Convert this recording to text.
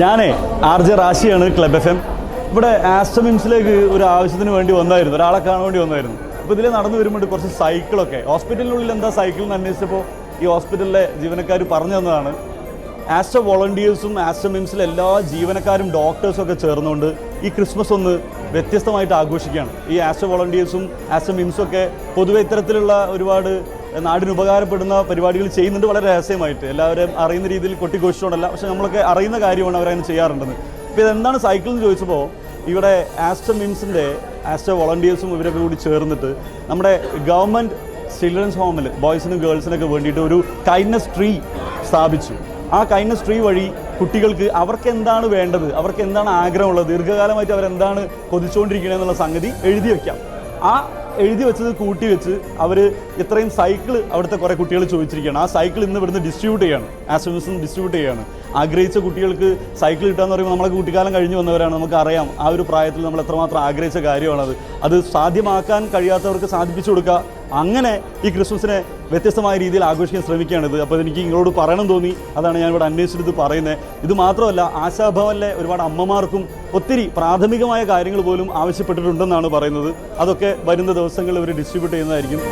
ഞാനേ R J റാശിയാണ് club F M ഇവിടെ ആസ്റ്റമിംസിലേക്ക് ഒരു ആവശ്യത്തിന് വേണ്ടി വന്നായിരുന്നു. ഒരാളെ കാണാൻ വേണ്ടി വന്നായിരുന്നു. അപ്പോൾ ഇതിൽ നടന്നു വരുമ്പോൾ കുറച്ച് സൈക്കിളൊക്കെ ഹോസ്പിറ്റലിനുള്ളിൽ എന്താ സൈക്കിൾ എന്ന് അന്വേഷിച്ചപ്പോൾ ഈ ഹോസ്പിറ്റലിലെ ജീവനക്കാർ പറഞ്ഞു തന്നതാണ്. ആസ്റ്റ വോളണ്ടിയേഴ്സും ആസ്റ്റമിംസിലെ എല്ലാ ജീവനക്കാരും ഡോക്ടേഴ്സും ഒക്കെ ചേർന്നുകൊണ്ട് ഈ ക്രിസ്മസ് ഒന്ന് വ്യത്യസ്തമായിട്ട് ആഘോഷിക്കുകയാണ്. ഈ ആസ്റ്റ വോളണ്ടിയേഴ്സും ആസ്റ്റമിംസും ഒക്കെ പൊതുവെ ഇത്തരത്തിലുള്ള ഒരുപാട് നാടിന് ഉപകാരപ്പെടുന്ന പരിപാടികൾ ചെയ്യുന്നുണ്ട് വളരെ രഹസ്യമായിട്ട്. എല്ലാവരും അറിയുന്ന രീതിയിൽ കൊട്ടിഘോഷിച്ചുകൊണ്ടല്ല. പക്ഷേ നമ്മളൊക്കെ അറിയുന്ന കാര്യമാണ് അവരങ്ങനെ ചെയ്യാറുണ്ടെന്ന്. ഇപ്പോൾ ഇതെന്താണ് സൈക്കിൾ എന്ന് ചോദിച്ചപ്പോൾ ഇവിടെ ആസ്റ്റർ മിംസിന്റെ ആസ്റ്റർ വോളണ്ടിയേഴ്സും ഇവരൊക്കെ കൂടി ചേർന്നിട്ട് നമ്മുടെ ഗവൺമെന്റ് ചിൽഡ്രൻസ് ഹോമിൽ ബോയ്സിനും ഗേൾസിനൊക്കെ വേണ്ടിയിട്ട് ഒരു കൈൻഡ്നസ് ട്രീ സ്ഥാപിച്ചു. ആ കൈൻഡ്നസ് ട്രീ വഴി കുട്ടികൾക്ക് അവർക്ക് എന്താണ് വേണ്ടത്? അവർക്ക് എന്താണ് ആഗ്രഹമുള്ളത്? ദീർഘകാലമായിട്ട് അവരെന്താണ് കൊതിച്ചുകൊണ്ടിരിക്കുന്നത് എന്നുള്ള സംഗതി എഴുതി വയ്ക്കാം ആ എഴുതി വെച്ചത് കൂട്ടി വെച്ച് അവർ ഇത്രയും സൈക്കിൾ അവിടുത്തെ കുറേ കുട്ടികൾ ചോദിച്ചിരിക്കുകയാണ്. ആ സൈക്കിൾ ഇന്ന് ഇവിടുന്ന് ഡിസ്ട്രിബ്യൂട്ട് ചെയ്യാണ്. യൂസ് ഡിസ്ട്രിബ്യൂട്ട് ചെയ്യാണ്. ആഗ്രഹിച്ച കുട്ടികൾക്ക് സൈക്കിൾ കിട്ടുക പറയുമ്പോൾ നമ്മളെ കുട്ടിക്കാലം കഴിഞ്ഞ് വന്നവരാണ്. നമുക്ക് അറിയാം ആ ഒരു പ്രായത്തിൽ നമ്മൾ എത്രമാത്രം ആഗ്രഹിച്ച കാര്യമാണത്. അത് സാധ്യമാക്കാൻ കഴിയാത്തവർക്ക് സാധിപ്പിച്ചു കൊടുക്കുക. അങ്ങനെ ഈ ക്രിസ്മസിനെ വ്യത്യസ്തമായ രീതിയിൽ ആഘോഷിക്കാൻ ശ്രമിക്കുകയാണിത്. അപ്പോൾ എനിക്ക് നിങ്ങളോട് പറയണം തോന്നി. അതാണ് ഞാൻ ഇവിടെ അന്വേഷിച്ചിട്ട് ഇത് പറയുന്നത്. ഇത് മാത്രമല്ല ആശാഭവനിലെ ഒരുപാട് അമ്മമാർക്കും ഒത്തിരി പ്രാഥമികമായ കാര്യങ്ങൾ പോലും ആവശ്യപ്പെട്ടിട്ടുണ്ടെന്നാണ് പറയുന്നത്. അതൊക്കെ വരുന്ന ദിവസങ്ങളിൽ ഇവർ ഡിസ്ട്രിബ്യൂട്ട് ചെയ്യുന്നതായിരിക്കും.